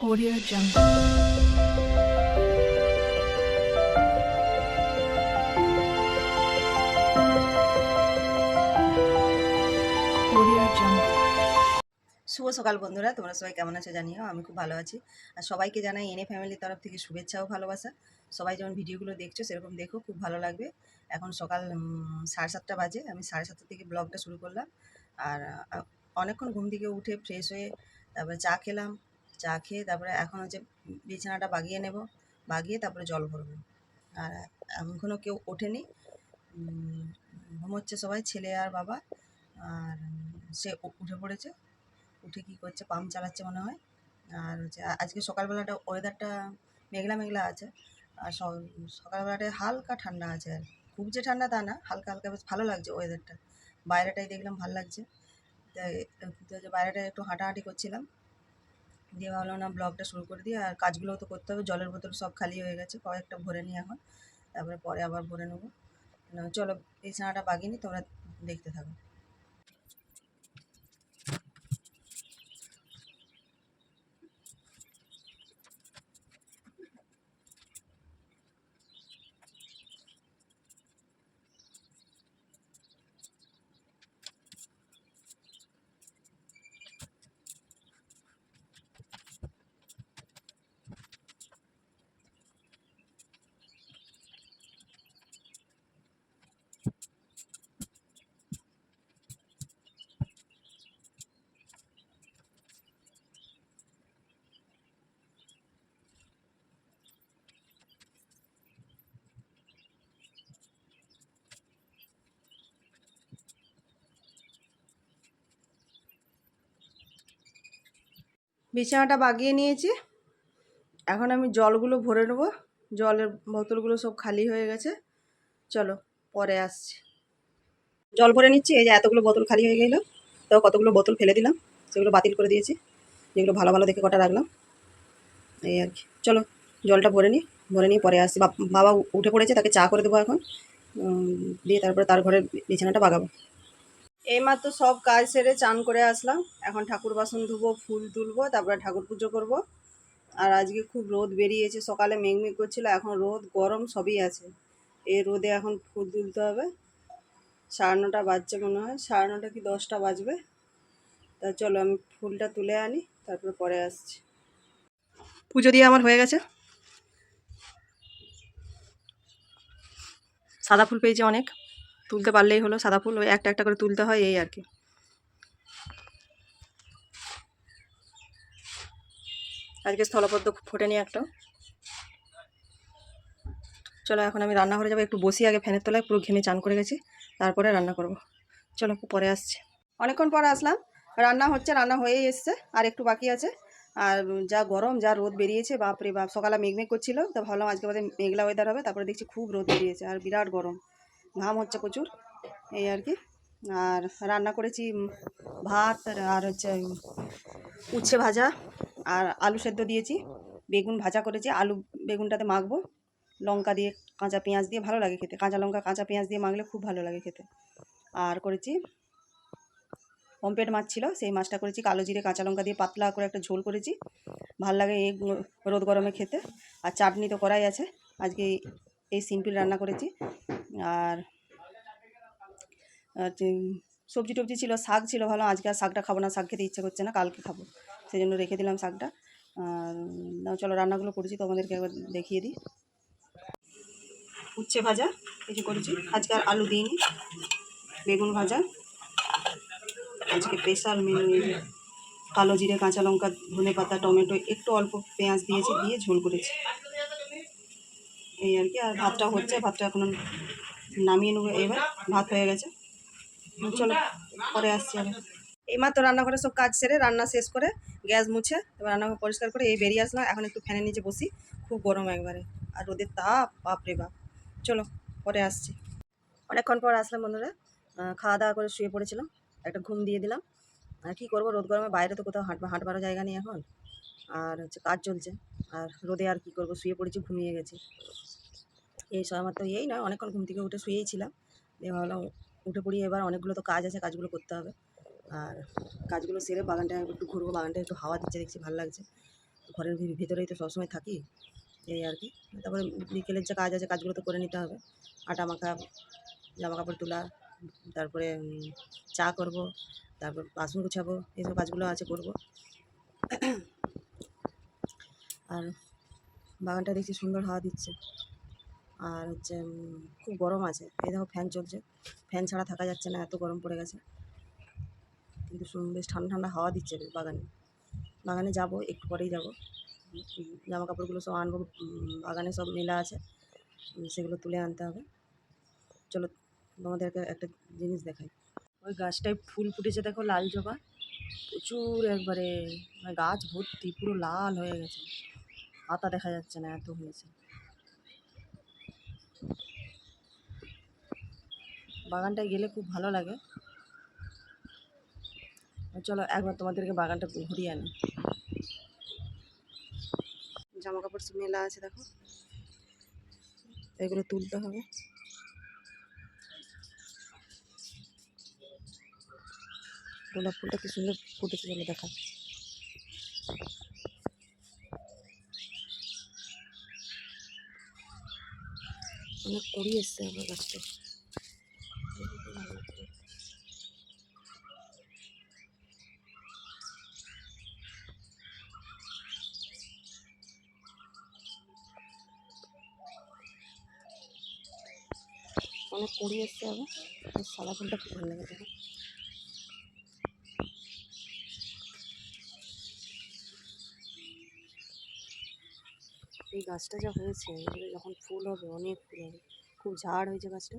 Audio Jungle. শুভ সকাল বন্ধুরা, তোমরা সবাই কেমন আছো জানিও, আমি খুব ভালো আছি। আর সবাইকে জানাই এনে ফ্যামিলির তরফ থেকে শুভেচ্ছা ও ভালোবাসা। সবাই যেমন ভিডিওগুলো দেখছ, সেরকম দেখো, খুব ভালো লাগবে। এখন সকাল সাড়ে সাতটা বাজে, আমি সাড়ে সাতটা থেকে ব্লগটা শুরু করলাম। আর অনেকক্ষণ ঘুম থেকে উঠে ফ্রেশ হয়ে, তারপরে চা খেলাম চা খেয়ে তারপরে এখন হচ্ছে বিছানাটা বাগিয়ে নেব, বাগিয়ে তারপরে জল ভরবো। আর এখনও কেউ ওঠেনি। ঘুমোচ্ছে সবাই, ছেলে আর বাবা। আর সে উঠে পড়েছে। উঠে কী করছে, পাম্প চালাচ্ছে মনে হয়। আর হচ্ছে আজকে সকালবেলাটা ওয়েদারটা মেঘলা মেঘলা আছে। আর সকালবেলাটায় হালকা ঠান্ডা আছে আর খুব যে ঠান্ডা তা না, হালকা হালকা বেশ ভালো লাগছে ওয়েদারটা। বাইরেটাই দেখলাম ভালো লাগছে। তাই বাইরেটায় একটু হাঁটাহাঁটি করছিলাম। দিয়ে ভাবলাম না, ব্লগটা শুরু করে দিই। আর কাজগুলোও তো করতে হবে, জলের বোতল সব খালি হয়ে গেছে, কয়েকটা ভরে নিই এখন। তারপরে পরে আবার ভরে নেব। চলো বিছানাটা বাগিয়ে নিই তোমরা দেখতে থাকো। বিছানাটা বাগিয়ে নিয়েছি। এখন আমি জলগুলো ভরে নেব। জলের বোতলগুলো সব খালি হয়ে গেছে। চলো, পরে আসছি। জল ভরে নিচ্ছি, এই যে এতগুলো বোতল খালি হয়ে গেল। তো কতগুলো বোতল ফেলে দিলাম, সেগুলো বাতিল করে দিয়েছি। যেগুলো ভালো ভালো দেখে কটা রাখলাম। এই আর কি। চলো, জলটা ভরে নিই, ভরে নিয়ে পরে আসছি। বাবা উঠে পড়েছে, তাকে চা করে দেবো এখন। দিয়ে তারপরে তার ঘরে বিছানাটা বাগাবো। এইমাত্র সব কাজ সেরে চান করে আসলাম। এখন ঠাকুর বাসন ধুবো, ফুল তুলবো, তারপরে ঠাকুর পুজো করব। আর আজকে খুব রোদ বেরিয়েছে, সকালে মেঘমেঘ করছিল, এখন রোদ, গরম সবই আছে। এই রোদে এখন ফুল তুলতে হবে। সাড়ে নটা বাজছে মনে হয়, সাড়ে নটা কি দশটা বাজবে। তা চলো আমি ফুলটা তুলে আনি, তারপরে পরে আসছি। পুজো দিয়ে আমার হয়ে গেছে। সাদা ফুল পেয়েছি অনেক। তুলতে পারলেই হলো, সাদা ফুল ওই একটা একটা করে তুলতে হয়, এই আর কি। আজকে স্থলপদ্ম ফোটেনি একটা। চলো, এখন আমি রান্না রান্নাঘরে যাব, একটু বসি, আগে ফ্যানের তলায়, পুরো ঘেমে চান করে গেছি, তারপরে রান্না করব। চলো পরে আসছি। অনেকক্ষণ পরে আসলাম, রান্না হচ্ছে, রান্না হয়েই এসছে, আর একটু বাকি আছে। আর যা গরম, যা রোদ বেরিয়েছে, বাপরে বাপ, সকালে মেঘমেঘ করছিল, তো ভাবলাম আজকে বাদে মেঘলা ওয়েদার হবে, তারপরে দেখছি খুব রোদ বেরিয়েছে, আর বিরাট গরম। ঘাম হচ্ছে প্রচুর, এই আর কি। আর রান্না করেছি ভাত আর হচ্ছে উচ্ছে ভাজা আর আলু সেদ্ধ দিয়েছি। বেগুন ভাজা করেছি, আলু বেগুনটাতে মাখবো। লঙ্কা দিয়ে কাঁচা পেঁয়াজ দিয়ে ভালো লাগে খেতে। কাঁচা লঙ্কা, কাঁচা পেঁয়াজ দিয়ে মাখলে খুব ভালো লাগে খেতে। আর করেছি পম্পেট মাছ ছিল, সেই মাছটা করেছি কালো জিরে, কাঁচা লঙ্কা দিয়ে পাতলা করে একটা ঝোল করেছি। ভালো লাগে এই রোদ গরমে খেতে। আর চাটনি তো করাই আছে। আজকে এই- সিম্পল রান্না করেছি। আর সবজি টবজি ছিল, শাক ছিল ভালো, আজকে আর শাকটা খাব না, শাক খেতে ইচ্ছে করছে না, কালকে খাব। সেই জন্য রেখে দিলাম শাকটা। আর চলো রান্নাগুলো করেছি, তোমাদেরকে একবার দেখিয়ে দিই। উচ্ছে ভাজা কিছু করেছি। আজকে আর আলু দিইনি, বেগুন ভাজা। আজকে স্পেশাল মেনু কালো জিরে, কাঁচা লঙ্কা, ধনে পাতা, টমেটো, একটু অল্প পেঁয়াজ দিয়েছি, দিয়ে ঝোল করেছি। এই আর কি, আর ভাতটা হচ্ছে, ভাতটা এখন নামিয়ে নেব এবার ভাত হয়ে গেছে। চলো পরে আসছি আবার। এইমাত্র রান্নাঘরে সব কাজ সেরে রান্না শেষ করে গ্যাস মুছে এবার রান্নাঘর পরিষ্কার করে এই বেরিয়ে আসলাম। এখন একটু ফ্যানের নিচে বসি খুব গরম একবারে। আর রোদের তাপ বাপরে বাপ। চলো পরে আসছি। অনেকক্ষণ পর আসলাম বন্ধুরা খাওয়া দাওয়া করে শুয়ে পড়েছিলাম একটা ঘুম দিয়ে দিলাম। আর কী করব রোদ গরমে বাইরে তো কোথাও হাঁট হাঁটবারও জায়গা নেই এখন। আর হচ্ছে কাজ চলছে আর রোদে আর কী করব শুয়ে পড়েছি ঘুমিয়ে গেছি। এই আমার তো এই নয়, অনেকক্ষণ ঘুম থেকে উঠে শুয়েই ছিলাম দিয়ে ভাবলাম উঠে পড়ি, এবার অনেকগুলো তো কাজ আছে, কাজগুলো করতে হবে। আর কাজগুলো সেরে বাগানটা একটু ঘুরবো, বাগানটা একটু হাওয়া দিচ্ছে, দেখছি ভালো লাগছে। ঘরের ভিতরেই তো সবসময় থাকি, এই আর কি। তারপরে বিকেলের যে কাজ আছে, কাজগুলো তো করে নিতে হবে। আটা মাখা, জামা কাপড় তোলা, তারপরে চা করব, তারপর বাসন গুছাবো, এইসব কাজগুলো আছে, করব। আর বাগানটা দেখছি সুন্দর হাওয়া দিচ্ছে। আর হচ্ছে খুব গরম আছে। এই দেখো ফ্যান চলছে। ফ্যান ছাড়া থাকা যাচ্ছে না, এত গরম পড়ে গেছে। কিন্তু বেশ ঠান্ডা ঠান্ডা হাওয়া দিচ্ছে বেশ বাগানে। বাগানে যাব, একটু পরেই যাব। জামা কাপড়গুলো সব আনব বাগানে সব মেলা আছে। সেগুলো তুলে আনতে হবে। চলো, তোমাদেরকে একটা জিনিস দেখাই। ওই গাছটায় ফুল ফুটেছে দেখো, লাল জবা। প্রচুর একবারে মানে গাছ ভর্তি, পুরো লাল হয়ে গেছে। পাতা দেখা যাচ্ছে না, এত হয়েছে। বাগানটায় গেলে খুব ভালো লাগে। চলো একবার তোমাদেরকে বাগানটা ঘুরিয়ে আনি। জামা কাপড় মেলা আছে দেখো। এগুলো তুলতে হবে। গোলাপ ফুলটা কি সুন্দর ফুটেছে বলে দেখা অনেক কুড়ি এসছে আমার গাছটা অনেক কুড়ি এসছে আবার সাদা ফুলটা খুব ভালো লাগে দেখো। এই গাছটা যা হয়েছে যখন ফুল হবে, অনেক ফুল হবে। খুব ঝাড় হয়েছে গাছটা।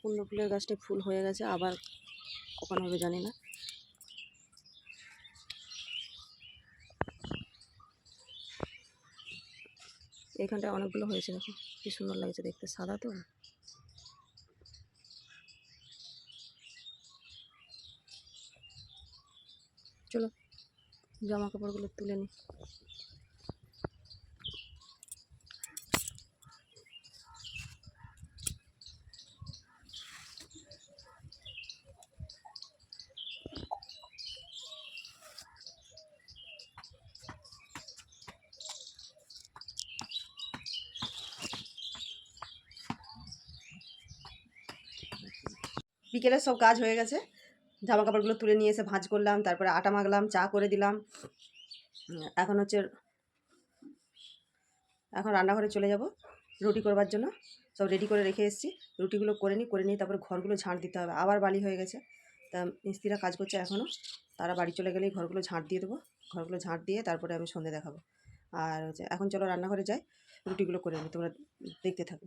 কুমড়ো ফুলের গাছটা ফুল হয়ে গেছে, আবার কখন হবে জানি না। এখানটায় অনেকগুলো হয়েছে দেখো। কি সুন্দর লাগছে দেখতে, সাদা তো? চলো, জামা কাপড়গুলো তুলে নিই বিকেলের সব কাজ হয়ে গেছে। জামা কাপড়গুলো তুলে নিয়ে এসে ভাঁজ করলাম, তারপরে আটা মাখলাম, চা করে দিলাম। এখন হচ্ছে, এখন রান্নাঘরে চলে যাব রুটি করবার জন্য। সব রেডি করে রেখে এসেছি। রুটিগুলো করে নিই, করে নিয়ে তারপরে ঘরগুলো ঝাঁট দিতে হবে। আবার বালি হয়ে গেছে। তা মিস্ত্রিরা কাজ করছে এখনও তারা বাড়ি চলে গেলেই ঘরগুলো ঝাঁট দিয়ে দেবো। ঘরগুলো ঝাঁট দিয়ে তারপরে আমি সন্ধে দেখাবো। আর হচ্ছে, এখন চলো রান্নাঘরে যাই। রুটিগুলো করে নিই, তোমরা দেখতে থাকো।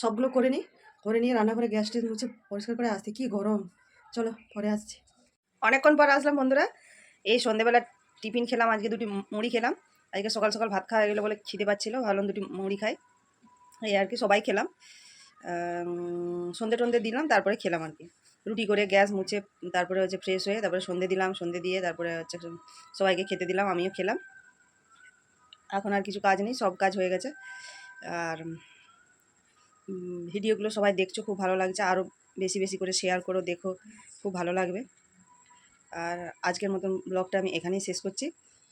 সবগুলো করে নিই, করে নিয়ে রান্না করে গ্যাস মুছে পরিষ্কার করে আসছি। কি গরম। চলো, পরে আসছি। অনেকক্ষণ পর আসলাম বন্ধুরা। এই সন্ধেবেলা টিফিন খেলাম, আজকে দুটি মুড়ি খেলাম। আজকে সকাল সকাল ভাত খাওয়া গেলো বলে খিদে পাচ্ছিলো, ভাবলাম দুটি মুড়ি খাই। এই আর কি, সবাই খেলাম। সন্ধে টন্ধে দিলাম, তারপরে খেলাম আর কি। রুটি করে গ্যাস মুছে, তারপরে হচ্ছে ফ্রেশ হয়ে তারপরে সন্ধে দিলাম, সন্ধে দিয়ে তারপরে হচ্ছে সবাইকে খেতে দিলাম, আমিও খেলাম। এখন আর কিছু কাজ নেই, সব কাজ হয়ে গেছে। আর ভিডিওগুলো সবাই দেখছ, খুব ভালো লাগছে। আরও বেশি বেশি করে শেয়ার করো, দেখো, খুব ভালো লাগবে। আর আজকের মতন ব্লগটা আমি এখানেই শেষ করছি।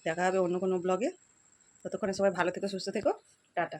দেখা হবে অন্য কোনো ব্লগে ততক্ষণে সবাই ভালো থেকো, সুস্থ থেকো। টাটা।